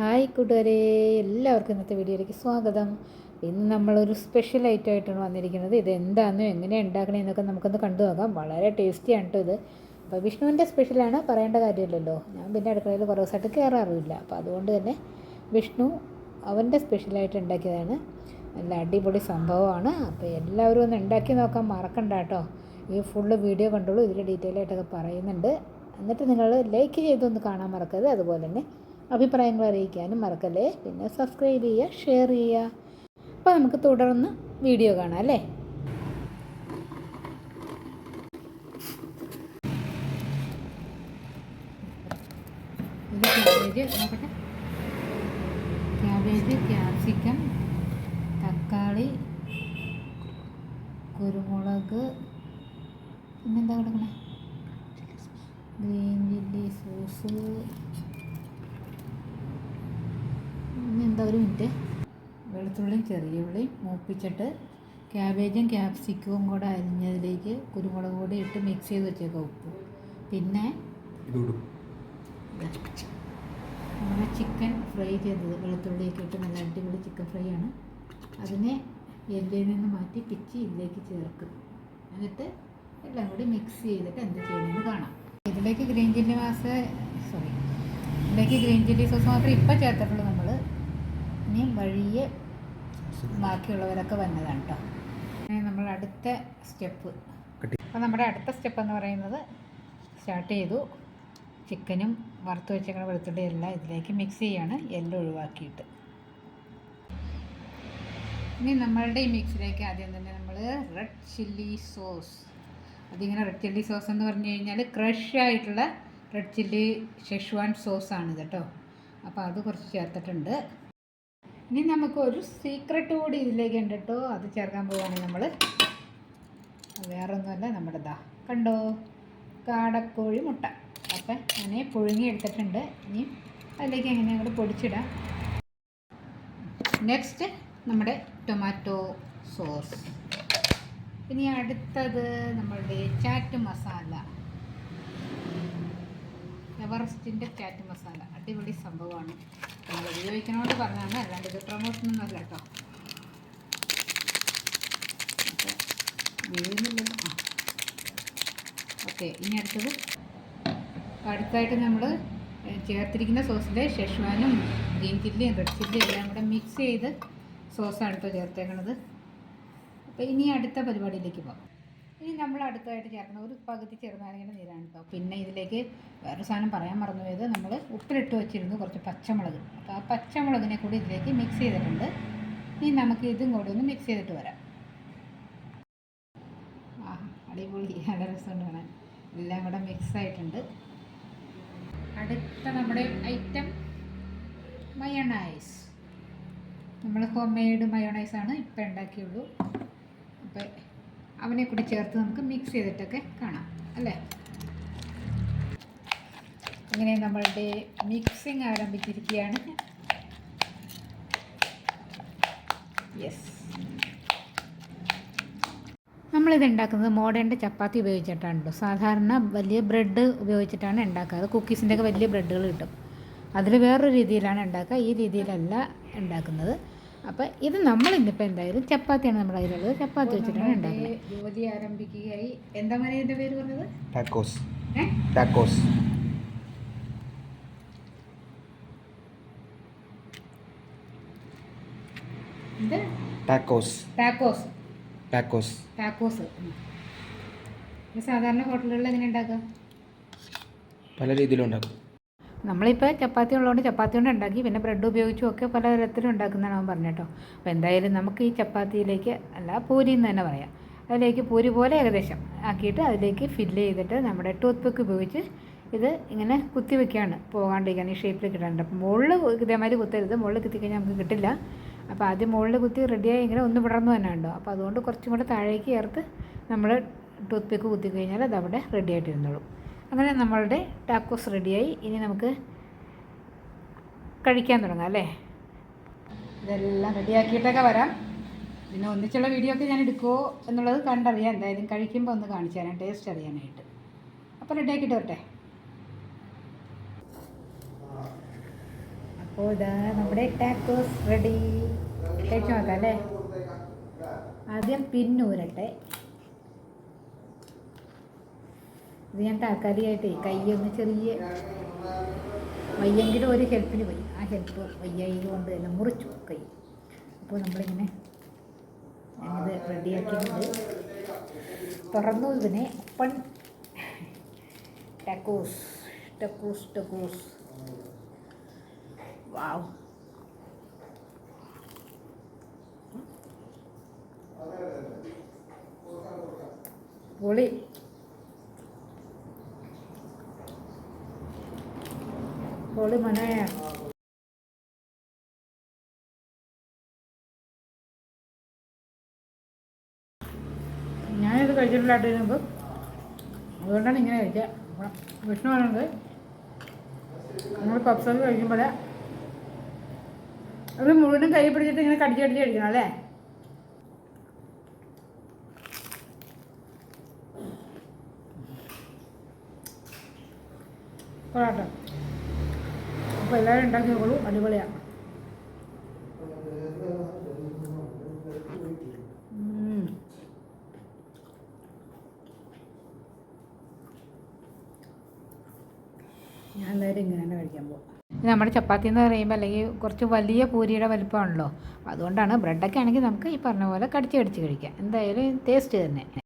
Hi കൂട്ടുകാരെ എല്ലാവർക്കും ഇന്നത്തെ വീഡിയോയിലേക്ക് സ്വാഗതം. ഇന്ന് നമ്മളൊരു സ്പെഷ്യൽ ഐറ്റം ആയിട്ടാണ് വന്നിരിക്കുന്നത്. ഇത് എന്താണെന്നോ എങ്ങനെയാണ് ഉണ്ടാക്കണേന്നൊക്കെ നമുക്കൊന്ന് കണ്ടു നോക്കാം. വളരെ ടേസ്റ്റിയാണ് കേട്ടോ ഇത്. അപ്പോൾ വിഷ്ണുവിന്റെ സ്പെഷ്യലാണ് പറയേണ്ട കാര്യമില്ലല്ലോ. ഞാൻ പിന്നെ അടുക്കളയിൽ കുറേ ദിവസമായിട്ട് കയറാറില്ല അപ്പോൾ അതുകൊണ്ട് തന്നെ വിഷ്ണു അവന്റെ സ്പെഷ്യലായിട്ട് ഉണ്ടാക്കിയതാണ്. നല്ല അടിപൊളി സംഭവമാണ്. അപ്പോൾ എല്ലാവരും ഒന്ന് ഉണ്ടാക്കി നോക്കാൻ മറക്കണ്ട കേട്ടോ ഈ ഫുള്ള് വീഡിയോ കണ്ടോളൂ ഇതിൽ ഡീറ്റെയിൽ ആയിട്ടൊക്കെ പറയുന്നുണ്ട്. എന്നിട്ട് നിങ്ങൾ ലൈക്ക് ചെയ്തൊന്ന് കാണാൻ മറക്കരുത്. അതുപോലെ തന്നെ അഭിപ്രായങ്ങൾ അറിയിക്കാനും മറക്കല്ലേ? പിന്നെ സബ്സ്ക്രൈബ് ചെയ്യുക ഷെയർ ചെയ്യുക. അപ്പോൾ നമുക്ക് തുടർന്ന് വീഡിയോ കാണാം അല്ലേ? ക്യാബേജ് നോക്കട്ടെ. ക്യാബേജ് ക്യാപ്സിക്കം തക്കാളി കുരുമുളക് പിന്നെന്താ കൊടുക്കണേ? ഗ്രീൻ ചില്ലി സോസ് ഇനി എന്താ ഒരു മിനിറ്റ്. വെളുത്തുള്ളിയും ചെറിയ ഉള്ളിയും മൂപ്പിച്ചിട്ട് ക്യാബേജും ക്യാപ്സിക്കവും കൂടെ അരിഞ്ഞതിലേക്ക് കുരുമുളക് പൊടി ഇട്ട് മിക്സ് ചെയ്ത് വെച്ചേക്കാം ഉപ്പ്. പിന്നെ നമ്മുടെ ചിക്കൻ ഫ്രൈ ചെയ്തത് വെളുത്തുള്ളിയൊക്കെ ഇട്ട് നല്ല അടിപൊളി ചിക്കൻ ഫ്രൈ ആണ്. അതിനെ എല്ലയിൽ നിന്ന് മാറ്റി പിച്ചി ഇതിലേക്ക് ചേർക്കും എന്നിട്ട് എല്ലാം കൂടി മിക്സ് ചെയ്തിട്ട് എന്ത് ചെയ്യണമെന്ന് കാണാം. ഇതിലേക്ക് ഗ്രീൻ ചില്ലി മാസ് സോറി ഇതിലേക്ക് ഗ്രീൻ ചില്ലി സോസ് മാത്രം ഇപ്പം ചേർത്തിട്ടുള്ളൂ നമ്മൾ ഇനി വഴിയെ ബാക്കിയുള്ളവരൊക്കെ വന്നതാണ് കേട്ടോ നമ്മൾ അടുത്ത സ്റ്റെപ്പ്. അപ്പോൾ നമ്മുടെ അടുത്ത സ്റ്റെപ്പ് എന്ന് പറയുന്നത് സ്റ്റാർട്ട് ചെയ്തു. ചിക്കനും വറുത്ത് വെച്ചേക്കണ വെളുത്തുള്ളി എല്ലാം ഇതിലേക്ക് മിക്സ് ചെയ്യാണ്. എല്ലാം ഒഴിവാക്കിയിട്ട്. ഇനി നമ്മളുടെ ഈ മിക്സിലേക്ക് ആദ്യം തന്നെ നമ്മൾ റെഡ് ചില്ലി സോസ് അതിങ്ങനെ റെഡ് ചില്ലി സോസ് എന്ന് പറഞ്ഞു കഴിഞ്ഞാൽ ക്രഷ് ആയിട്ടുള്ള റെഡ് ചില്ലി ഷെഷ്വാൻ സോസാണ് കേട്ടോ അപ്പോൾ അത് കുറച്ച് ചേർത്തിട്ടുണ്ട്. ഇനി നമുക്ക് ഒരു സീക്രട്ട് കൂടി ഇതിലേക്ക് ഉണ്ട് കേട്ടോ. അത് ചേർക്കാൻ പോവുകയാണ് നമ്മൾ വേറെ ഒന്നുമല്ല നമ്മുടെ ദാ കണ്ടോ? കാടക്കോഴി മുട്ട. അപ്പം ഞാൻ പുഴുങ്ങി എടുത്തിട്ടുണ്ട്. ഇനി അതിലേക്ക് എങ്ങനെ അങ്ങോട്ട് പൊടിച്ചിടാം. നെക്സ്റ്റ് നമ്മുടെ ടൊമാറ്റോ സോസ് ഇനി അടുത്തത് നമ്മളുടെ ചാറ്റ് മസാല എവറസ്റ്റിന്റെ ചാറ്റ് മസാല. അടിപൊളി സംഭവമാണ്. നമ്മൾ ഉപയോഗിക്കണമെന്ന് പറഞ്ഞാണ് അല്ലാണ്ട് ഇത് പ്രൊമോഷനൊന്നും അല്ല കേട്ടോ. ഓക്കെ ഇനി അടുത്തത്. അടുത്തായിട്ട് നമ്മൾ ചേർത്തിരിക്കുന്ന സോസിൽ ഷെഷ്വാനും ഗ്രീൻ ചില്ലിയും റെഡ് ചില്ലിയും എല്ലാം കൂടെ മിക്സ് ചെയ്ത് സോസാണ് കേട്ടോ ചേർത്തേക്കണത്. അപ്പോൾ ഇനി അടുത്ത പരിപാടിയിലേക്ക് പോകാം. ഇനി നമ്മൾ അടുത്തതായിട്ട് ചേർക്കുന്ന ഒരു പകുതി ചെറുനാരങ്ങയുടെ നീരാണ് കേട്ടോ. പിന്നെ ഇതിലേക്ക് വേറൊരു സാധനം പറയാൻ മറന്നു മറന്നുപോയത് നമ്മൾ ഉപ്പിലിട്ട് വെച്ചിരുന്നു കുറച്ച് പച്ചമുളക്. അപ്പോൾ ആ പച്ചമുളകിനെ കൂടി ഇതിലേക്ക് മിക്സ് ചെയ്തിട്ടുണ്ട്. ഇനി നമുക്ക് ഇതും കൂടി ഒന്ന് മിക്സ് ചെയ്തിട്ട് വരാം. ആ അടിപൊളി. നല്ല രസമുണ്ട് കാണാൻ. എല്ലാം കൂടെ മിക്സ് ആയിട്ടുണ്ട്. അടുത്ത നമ്മുടെ ഐറ്റം മയണൈസ് നമ്മൾ ഹോം മെയ്ഡ് മയോണൈസാണ് ഇപ്പം ഉണ്ടാക്കിയുള്ളൂ. അപ്പോൾ അവനെ കൂടി ചേർത്ത് നമുക്ക് മിക്സ് ചെയ്തിട്ടൊക്കെ കാണാം അല്ലേ? ഇങ്ങനെ നമ്മളുടെ മിക്സിങ് ആരംഭിച്ചിരിക്കുകയാണ്. യെസ് നമ്മളിത് ഉണ്ടാക്കുന്നത് മോഡേണിന്റെ ചപ്പാത്തി ഉപയോഗിച്ചിട്ടാണ് കേട്ടോ. സാധാരണ വലിയ ബ്രെഡ് ഉപയോഗിച്ചിട്ടാണ് ഉണ്ടാക്കാറ്. കുക്കീസിന്റെയൊക്കെ വലിയ ബ്രെഡുകൾ കിട്ടും. അതിൽ വേറൊരു രീതിയിലാണ് ഉണ്ടാക്കുക. ഈ രീതിയിലല്ല ഉണ്ടാക്കുന്നത്. അപ്പം ഇത് നമ്മൾ ഇന്നിപ്പോൾ എന്തായാലും ചപ്പാത്തിയാണ് നമ്മുടെ അതിലുള്ളത് ചപ്പാത്തി വെച്ചിട്ടാണ് ഉണ്ടാക്കുന്നത് ജോലി ആരംഭിക്കുകയായി. എന്താ പറയുക പേര് പറഞ്ഞത്? ടാക്കോസ് ടാക്കോസ് ഇത് ടാക്കോസ് ടാക്കോസ് ടാക്കോസ് ടാക്കോസ് സാധാരണ ഹോട്ടലുകളിൽ എങ്ങനെ ഉണ്ടാക്കുക? പല രീതിയിലും ഉണ്ടാക്കും. നമ്മളിപ്പോൾ ചപ്പാത്തി ഉള്ളതുകൊണ്ട് ചപ്പാത്തി കൊണ്ട് ഉണ്ടാക്കി പിന്നെ ബ്രെഡ് ഉപയോഗിച്ചും ഒക്കെ പലതരത്തിലും ഉണ്ടാക്കുന്നതാണ് അവൻ പറഞ്ഞു കേട്ടോ. അപ്പോൾ എന്തായാലും നമുക്ക് ഈ ചപ്പാത്തിയിലേക്ക് അല്ല പൂരി എന്ന് തന്നെ പറയാം. അതിലേക്ക് പൂരി പോലെ ഏകദേശം ആക്കിയിട്ട് അതിലേക്ക് ഫില്ല് ചെയ്തിട്ട് നമ്മുടെ ടൂത്ത് പിക്ക് ഉപയോഗിച്ച് ഇത് ഇങ്ങനെ കുത്തി വെക്കുകയാണ് പോകാണ്ടിരിക്കാൻ ഈ ഷേപ്പിൽ കിട്ടാണ്ട്. അപ്പം മുകളിൽ ഇതേമാതിരി കുത്തരുത്. മുകളിൽ കുത്തിക്കഴിഞ്ഞാൽ നമുക്ക് കിട്ടില്ല. അപ്പോൾ ആദ്യം മുകളിൽ കുത്തി റെഡിയായി ഇങ്ങനെ ഒന്ന് വിടർന്നു തന്നെ ഉണ്ടോ അപ്പോൾ അതുകൊണ്ട് കുറച്ചും കൂടെ താഴേക്ക് ചേർത്ത് നമ്മൾ ടൂത്ത് പിക്ക് കുത്തി കഴിഞ്ഞാൽ അത് അവിടെ റെഡി അങ്ങനെ നമ്മളുടെ ടാക്കോസ് റെഡിയായി ഇനി നമുക്ക് കഴിക്കാൻ തുടങ്ങാം അല്ലേ? ഇതെല്ലാം റെഡിയാക്കിയിട്ടൊക്കെ വരാം. പിന്നെ ഒന്നിച്ചുള്ള വീഡിയോ ഒക്കെ ഞാൻ എടുക്കുമോ എന്നുള്ളത് കണ്ടറിയാം. എന്തായാലും കഴിക്കുമ്പോൾ ഒന്ന് കാണിച്ചു തരാം. ടേസ്റ്റ് അറിയാനായിട്ട്. അപ്പോൾ റെഡിയാക്കിയിട്ട് വരട്ടെ. അപ്പോൾ ഇതാ നമ്മുടെ ടാക്കോസ് റെഡി കഴിച്ചു നോക്കാം അല്ലേ? ആദ്യം പിന്നൂരട്ടെ. ഇത് ഞാൻ താൽക്കാലികമായിട്ടേ കൈയൊന്ന് ചെറിയ വയ്യെങ്കിലും ഒരു ഹെൽപ്പിന് പോയി. ആ ഹെൽപ്പ് വയ്യായി കൊണ്ട് എല്ലാം മുറിച്ചു കൈ. അപ്പോൾ നമ്മളിങ്ങനെ ഞാനിത് റെഡിയാക്കിയിട്ടുണ്ട്. തുറന്നു ഇതിനെ ഒപ്പൺ ടക്കോസ് ടക്കോസ് ടക്കോസ്. വാവ്. പൊളി. പൊളി കഴിച്ചിട്ടില്ല ഞാനിത് കഴിച്ചിട്ടില്ലാട്ട് മുമ്പ് അതുകൊണ്ടാണ് ഇങ്ങനെ കഴിക്കുക വിഷ്ണു പറയുന്നത് നമ്മൾ പപ്സൊക്കെ കഴിക്കുമ്പോൾ അത് മുഴുവനും കൈ പിടിച്ചിട്ട് ഇങ്ങനെ കടിച്ച് കടിച്ച് കഴിക്കണം അല്ലേ? കൊള്ളാട്ടോ അപ്പോൾ എല്ലാവരും ഉണ്ടാക്കി നോക്കുള്ളൂ അടിപൊളിയാണ്. ഞാൻ നേരെ ഇങ്ങനെ തന്നെ കഴിക്കാൻ പോകും നമ്മുടെ ചപ്പാത്തി എന്ന് പറയുമ്പോൾ അല്ലെങ്കിൽ കുറച്ച് വലിയ പൂരിയുടെ വലിപ്പമാണല്ലോ. അതുകൊണ്ടാണ് ബ്രെഡൊക്കെ ആണെങ്കിൽ നമുക്ക് ഈ പറഞ്ഞ പോലെ കടിച്ച് കടിച്ച് കഴിക്കാം. എന്തായാലും ടേസ്റ്റ് തന്നെ.